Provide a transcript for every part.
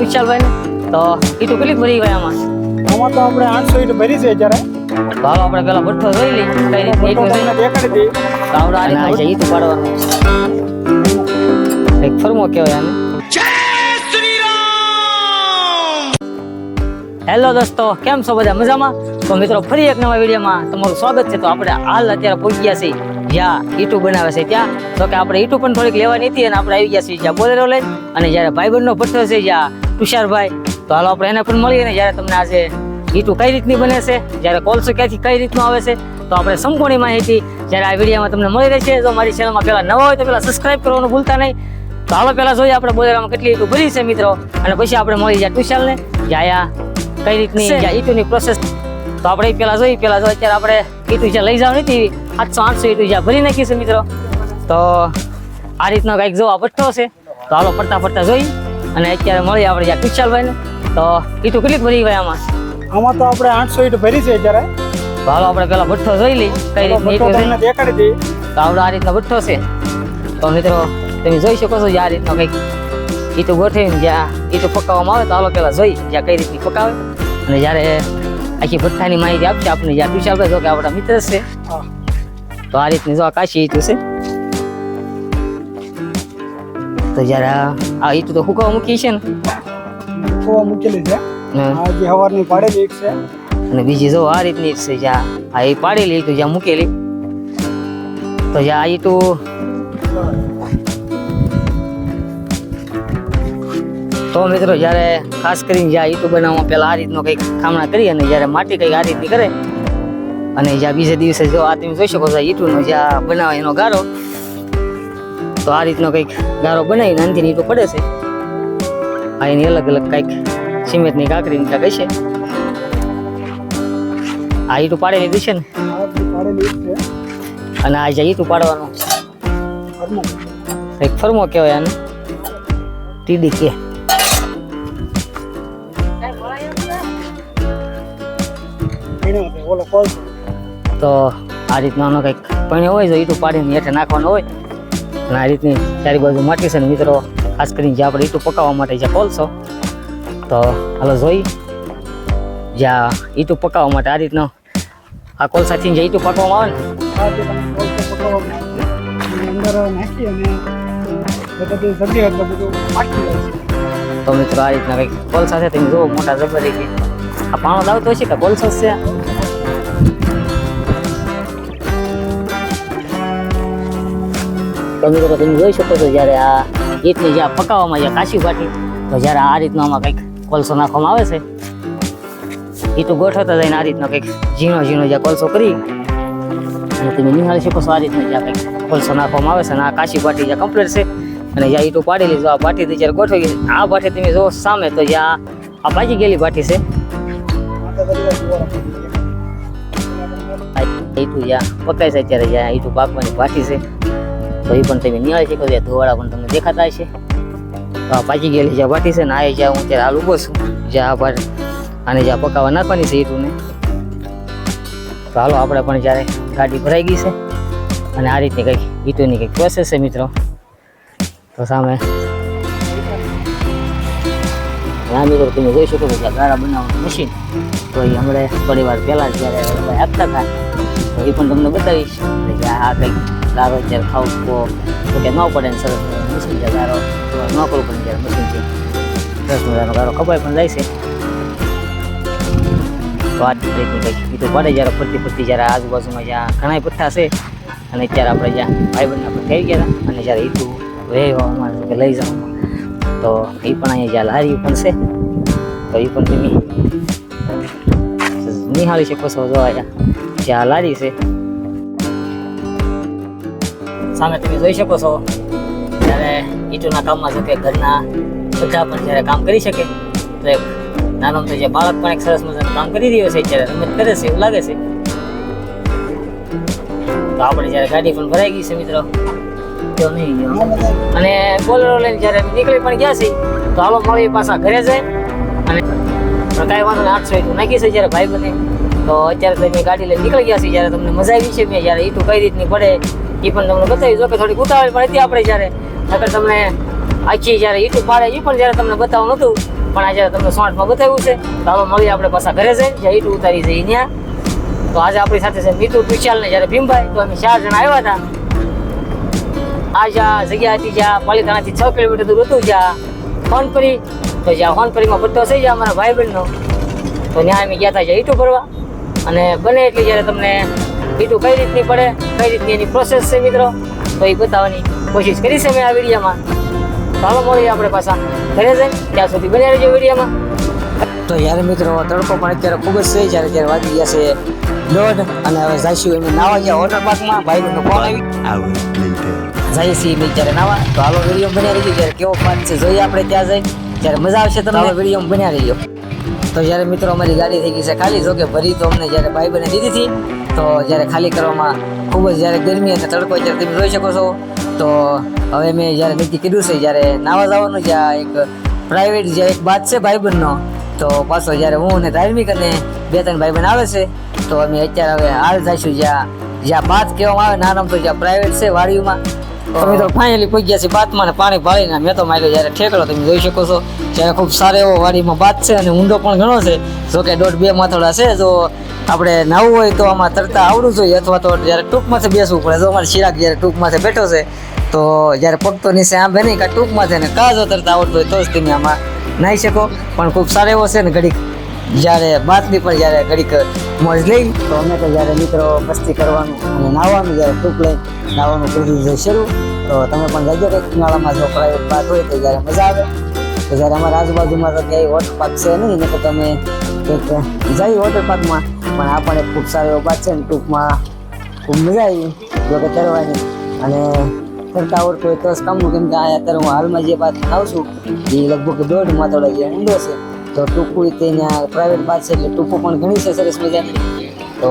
વિશાલભાઈ ને તો ઈટું કેટલી ભરી ગયા આમાં આમાં તો આપણે આઠસો ઈટ ભરી છે અત્યારે. ભાવ આપણે પેલા ભઠ્ઠો જોઈ લઈ કઈ રીતે દેખાડી દઈ તો આપણે આ રીતના છે ઈટું પાડવાનું. એક ફરમો કહેવાય આને. હેલો દોસ્તો કેમ છો બધા? મજામાં? તો મિત્રો ફરી એક નવા વિડીયોમાં તમારું સ્વાગત છે. તો આપણે હાલ અત્યારે પહોંચી ગયા છીએ જ્યાં ઈટું બનાવે છે ત્યાં. તો કે આપણે ઈટું પણ થોડીક લેવાની હતી અને આપણે આવી ગયા છીએ જ્યાં બોલેરો લઈને. અને જ્યારે ભાઈબંધનો ભઠ્ઠો છે જ્યાં તુષારભાઈ તો હાલો આપણે એને પણ મળીએ ને જ્યારે તમને આજે ગીટું કઈ રીતની બને છે જ્યારે કોલસો ક્યાંથી કઈ રીતનું આવે છે તો આપણે સંપૂર્ણ માહિતી જ્યારે આ વિડીયોમાં તમને મળી રહેશે. જો મારી ચેનલમાં પહેલા નવા હોય તો પહેલાં સબસ્ક્રાઈબ કરવાનું ભૂલતા નહીં. તો હાલો પહેલાં જોઈએ આપણે બોલેરામાં કેટલી ઈટું ભરી છે મિત્રો. અને પછી આપણે મળી જાય તુષારને જાયા કઈ રીતની ઈટુની પ્રોસેસ તો આપણે ઈ પેલા જોઈ પેલા જો અત્યારે આપણે ઈટું જ્યાં લઈ જવાની હતી આઠસો આઠસો ઈટું જ્યાં ભરી નાખી છે મિત્રો. તો આ રીતનો કંઈક જોવા પટ્ટો છે તો હાલો પડતા પડતા જોઈ અને અત્યારે મળી આપણે જ્યાં વિશાલભાઈને તો કીધું કેટલીક ભરી ગયા આમાં? આમાં તો આપણે આઠસો ઈટ ભરી છે અત્યારે. ભાવ આપણે પેલા ભઠ્ઠો જોઈ લઈ કઈ રીતની દેખાડી દઈએ. તો આપણે આ રીતનો ભઠ્ઠો છે. તો મિત્રો તમે જોઈ શકો છો આ રીતનો કંઈક ઈટું ગોઠવીને જ્યાં ઈટું પકાવવામાં આવે તો હાલો પેલા જોઈ જ્યાં કઈ રીતની પકાવે. અને જ્યારે આખી ભઠ્ઠાની માહિતી આપશે આપણે જ્યાં વિશાલભાઈ જો કે આપણા મિત્ર છે. તો આ રીતની જો કાશી ઈટું છે. તો જ્યારે આ- ઈ તો હુકવા મૂકી છે ને. હુકવા મૂકેલી છે. આ જે હવારની પાડેલી એક છે. અને બીજી જો આ રીતની છે જ્યાં આ એ પાડેલી તો જ્યાં મૂકેલી. તો જ્યાં આ ઈટું તો મિત્રો જ્યારે ખાસ કરીને જ્યાં ઈટું બનાવવામાં પહેલા આ રીતનો કંઈક કામણા કરી અને જ્યારે માટી કંઈક આ રીતની કરે. અને જ્યાં બીજે દિવસે જો આ તમે જોઈ શકો છો ઈટુનો જ્યાં બનાવે એનો ગારો તો આ રીતનો કંઈક ગારો બનાવીને અંતિમ ઈટું પડે છે. આ એની અલગ અલગ કંઈક સિમેન્ટની કાંકરીની કાંઈક છે આ ઈટું પાડેલી છે ને? અને આ જે ઈટું પાડવાનું કંઈક ફરમો કહેવાય આને. ટીડી કે. પીણો તો આ રીતનો આનો કંઈક પૈણ્યો હોય તો ઈટું પાડીને હેઠે નાખવાનો હોય અને આ રીતની ચારી બાજુ માટી છે ને મિત્રો ખાસ કરીને જે આપણે ઈટું પકાવવા માટે જે કોલસો તો હાલો જોઈ જ્યાં ઈટું પકાવવા માટે આ રીતનો આ કોલસાથી જે ઈટું પકવામાં આવે ને. આ જે છે છે. તો મિત્રો આ રીતના કંઈક કોલસા છે તમે જુઓ મોટા જબરી આ પાણો લાવતો હશે કે કોલસો છે તો મિત્રો તમે જોઈ શકો છો જ્યારે આ ઈટની જ્યાં પકાવવામાં જ્યાં કાશી ફાટી તો જ્યારે આ રીતનો આમાં કંઈક કોલસો નાખવામાં આવે છે ઈટું ગોઠવતા જઈને આ રીતનો કંઈક ઝીણો ઝીણો જ્યાં કોલસો કરી અને તમે નિહાળી શકો છો આ રીતનો જ્યાં કંઈક કોલસો નાખવામાં આવે છે અને આ કાશી ફાટી જ્યાં કમ્પ્લીટ છે અને જ્યાં ઈટું પાડેલી જો આ પાટીથી જ્યારે ગોઠવી ગઈ, આ બાટી તમે જો સામે તો જ્યાં આ પાકી ગયેલી બાટી છે. પડી ઈટું જ્યાં પકાય છે ત્યારે જ્યાં ઈટું પાકવાની પાટી છે. તો એ પણ તમે નિહાળી શકો છો. ધોવાળા પણ તમને દેખાતા હશે. પાકી ગયેલી જ્યાં પાટી છે ને, આ જ્યાં હું ત્યારે હાલ ઊભો છું, જ્યાં આ પાટ આને જ્યાં પકાવવા નાખવાની છે ઈટુને. તો હાલો, આપણે પણ જ્યારે ગાડી ભરાઈ ગઈ છે, અને આ રીતની કંઈક ઈટુની કંઈક પ્રોસેસ છે મિત્રો. તો સામે આ મિત્રો તમે જોઈ શકો છો કે ગાળા બનાવવાનું મશીન તો એ હમણાં થોડી વાર પહેલાં જ્યારે આપતા હતા, તો એ પણ તમને બતાવીશ. આ કંઈક ગારો જ્યારે ખાવું તો કે ન પડે ને સરસ મશીન છે ગારો ન કરવું પડે જ્યારે મશીન છે સરસ મજાનો ગારો ખવાય પણ જાય છે તો આ રીતની કંઈક તો પડે જ્યારે ફરતી ફરતી જ્યારે આજુબાજુમાં જ્યાં ઘણા પથ્થા છે અને ત્યારે આપણે જ્યાં ભાઈબંધ આપણે થઈ ગયા હતા અને જ્યારે ઈટું વહેવામાં કે લઈ જવામાં તો એ પણ અહીંયા જ્યાં લારી પણ છે તો એ પણ તમે નિહાળી શકો છો જો અહીંયા જ્યાં લારી છે સામે તમે જોઈ શકો છો. ત્યારે ઈટોના કામમાં જો કે ઘરના બધા પણ જ્યારે કામ કરી શકે, તો એક નાનો તો જે બાળક પણ એક સરસ મજાનું કામ કરી રહ્યો છે, જ્યારે રમત કરે છે, એવું લાગે છે. તો આપણે જ્યારે ગાડી પણ ભરાઈ ગઈ છે, મિત્રો. તો અને બોલરો લઈને જ્યારે નીકળી પણ ગયા છે તો હાલો મળી પાછા ઘરે જાય અને કાંઈ વાંધો ને આઠસો ઈટું નાખી છે, જ્યારે ભાઈ બને તો અત્યારે તમે ગાડી લઈને નીકળી ગયા છે જ્યારે તમને મજા આવી છે, મેં જ્યારે ઈટું કઈ રીતની પડે એ પણ તમને બતાવી જો કે થોડીક ઉતાવળ પણ હતી આપણે જ્યારે. નકર તમને આખી જ્યારે ઈટું પાડે એ પણ જ્યારે તમને બતાવવું નહોતું પણ આજે તમને શોર્ટમાં બતાવ્યું છે, તો હાલો મળીએ આપણે પાછા ઘરે જઈને, જ્યાં ઈટું ઉતારી જઈએ ત્યાં તો આજે આપણી સાથે છે મિતુ ટુશાલ ને જ્યારે ભીમભાઈ, તો અમે ચાર જણા આવ્યા હતા. આ જ્યાં જગ્યા હતી, જ્યાં પાલીતાણાથી છ કિલોમીટર દૂર હતું, જ્યાં હોનપરી, તો જ્યાં હોનપરીમાં બધો થઈ જાય અમારા ભાઈ બહેનનો તો ત્યાં અમે ગયા હતા જ્યાં ઈટું ભરવા. અને બને એટલે જ્યારે તમને ઈટું કઈ રીતની પડે કઈ રીતની એની પ્રોસેસ છે મિત્રો તો એ બતાવવાની કોશિશ કરી છે મેં આ વિડીયોમાં. ચાલો મળીએ આપણે પાછા ઘરે જઈને ત્યાં સુધી બન્યા રહેજો વિડીયોમાં. તો યાર મિત્રો તડકો પણ અત્યારે ખૂબ જ છે જ્યારે જ્યારે વાગી ગયા છે દોઢ અને હવે જઈશું એમ નાવા ગયા વોટર પાર્કમાં ભાઈ બહેનનો ફોન આવી. જઈએ છીએ મેં જ્યારે નાવા. તો હાલો વીડિયો બન્યા રહીએ જ્યારે કેવો પાક છે જોઈએ આપણે ત્યાં જઈ જ્યારે મજા આવશે તમને વીડિયો બન્યા રહીજો. તો જ્યારે મિત્રો અમારી ગાડી થઈ ગઈ છે ખાલી જો ભરી તો અમને જ્યારે ભાઈ બને દીધી હતી, તો જ્યારે ખાલી કરવામાં ખૂબ જ જ્યારે ગરમી અને તડકો જ્યારે તમે જોઈ શકો છો, તો હવે મેં જ્યારે નક્કી કીધું છે જ્યારે નાવા જવાનું જ્યાં એક પ્રાઇવેટ જે એક બાદ છે ભાઈબંધનો, તો પાછો જ્યારે હું અને ધાર્મિક અને બે ત્રણ ભાઈબંધ આવે છે, તો અમે અત્યારે હવે હાલ જઈશું જ્યાં જ્યાં બાદ કહેવામાં આવે નાનામ તો જ્યાં પ્રાઇવેટ છે વાડીમાં તો ફાઇનલી પહોંચી ગયા છે બાતમાં પાણી ભાળીને. મેં તો માર્યો જ્યારે ઠેકડો, તમે જોઈ શકો છો. જ્યારે ખૂબ સારો એવો વાડીમાં બાત છે અને ઊંડો પણ ઘણો છે. જો કે દોઢ બે માથોડા છે, જો આપણે નાવું હોય તો આમાં તરતા આવડવું જોઈએ, અથવા તો જ્યારે ટૂંકમાંથી બેસવું પડે. જો અમારે શિરાક જ્યારે ટૂંકમાંથી બેઠો છે, તો જ્યારે પગ તો નીચે આંબે નહીં કાં ટૂંકમાંથી ને કાં જો તરતા આવડતું હોય તો જ તમે આમાં નાહી શકો. પણ ખૂબ સારો એવો છે ને ઘડીક જ્યારે બાતમી પણ જ્યારે ઘડીક મોજ લઈ, તો અમે તો જ્યારે મિત્રો મસ્તી કરવાનું અને નાહવાનું, જ્યારે ટૂંક લઈ નાહવાનું કરી દીધું શરૂ, તો તમે પણ જજો કંઈક ઉનાળામાં જો પ્રાઇવેટ બાત હોય તો જ્યારે મજા આવે. તો જ્યારે અમારા આજુબાજુમાં તો ક્યાંય વોટર પાર્ક છે નહીં તો તમે કંઈક જઈ વોટર પાર્કમાં પણ આ પણ એક ખૂબ સારો એવો પાક છે ને, ટૂંકમાં ખૂબ મજા આવી. જો કે તરવાની. અને તરતા આવડતું હોય તો જ કામનું, કેમ કે આ અત્યારે હું હાલમાં જે પાક ખાઉં છું, એ લગભગ દોઢ માથોડો જે ઊંડો છે તો ટૂંકું તે ત્યાં પ્રાઇવેટ બાત છે, એટલે ટૂંકું પણ ઘણી છે સરસ મજાની તો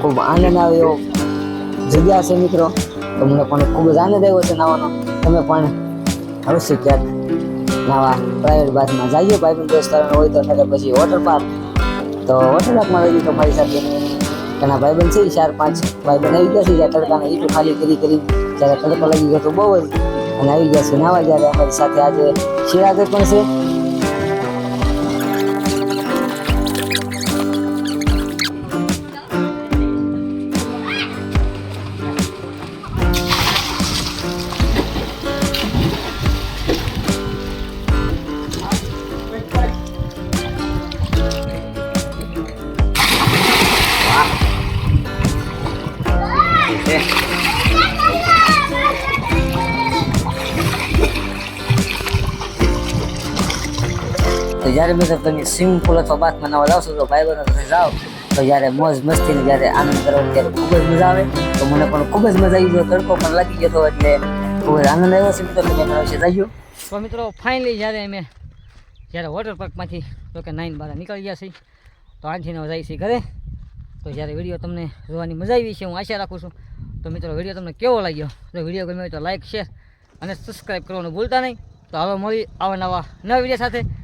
ખૂબ આનંદ આવ્યો. જગ્યા છે મિત્રો. તો મને પણ ખૂબ જ આનંદ આવ્યો છે નાવાનો તમે પણ અવશ્ય ક્યાંક નાવા પ્રાઇવેટ બાથમાં જઈએ ભાઈ દોસ્તારો હોય તો એટલે પછી વોટર પાર્ક તો વોટર પાર્કમાં રહી તમારી સાથે ઘણા ભાઈબંધ છે, ચાર પાંચ ભાઈબંધ આવી ગયા છે, જ્યાં તડકાને ઈટું ખાલી કરી કરી જ્યારે તડકો લાગી ગયો તો બહુ જ અને આવી ગયા છે નાવા જ્યારે. અમારી સાથે આજે શિરાગર પણ છે. જ્યારે મિત્રો તમે સ્વિમિંગ પુલ અથવા બાથમાં નાવા છો તો ભાઈ બહેનો સાથે જાઓ. તો જ્યારે મોજ મસ્તીને જ્યારે આનંદ કરો ત્યારે ખૂબ જ મજા આવે. તો મને પણ ખૂબ જ મજા આવી ગયો. તડકો પણ લાગી ગયો હતો એટલે ખૂબ જ આનંદ આવ્યો છે મિત્રો. તમે મારા વિશે જાજો તો મિત્રો ફાઇનલી જ્યારે અમે જ્યારે વોટર પાર્કમાંથી તો કે નાઈન બાર નીકળી ગયા છીએ, તો આનથી જાય છે ઘરે. તો જ્યારે વીડિયો તમને જોવાની મજા આવી છે, હું આશા રાખું છું. તો મિત્રો વીડિયો તમને કેવો લાગ્યો? જો વીડિયો ગમ્યો હોય તો લાઇક શેર અને સબસ્ક્રાઈબ કરવાનું ભૂલતા નહીં. તો હવે મળી આવા નવા નવા વીડિયો સાથે.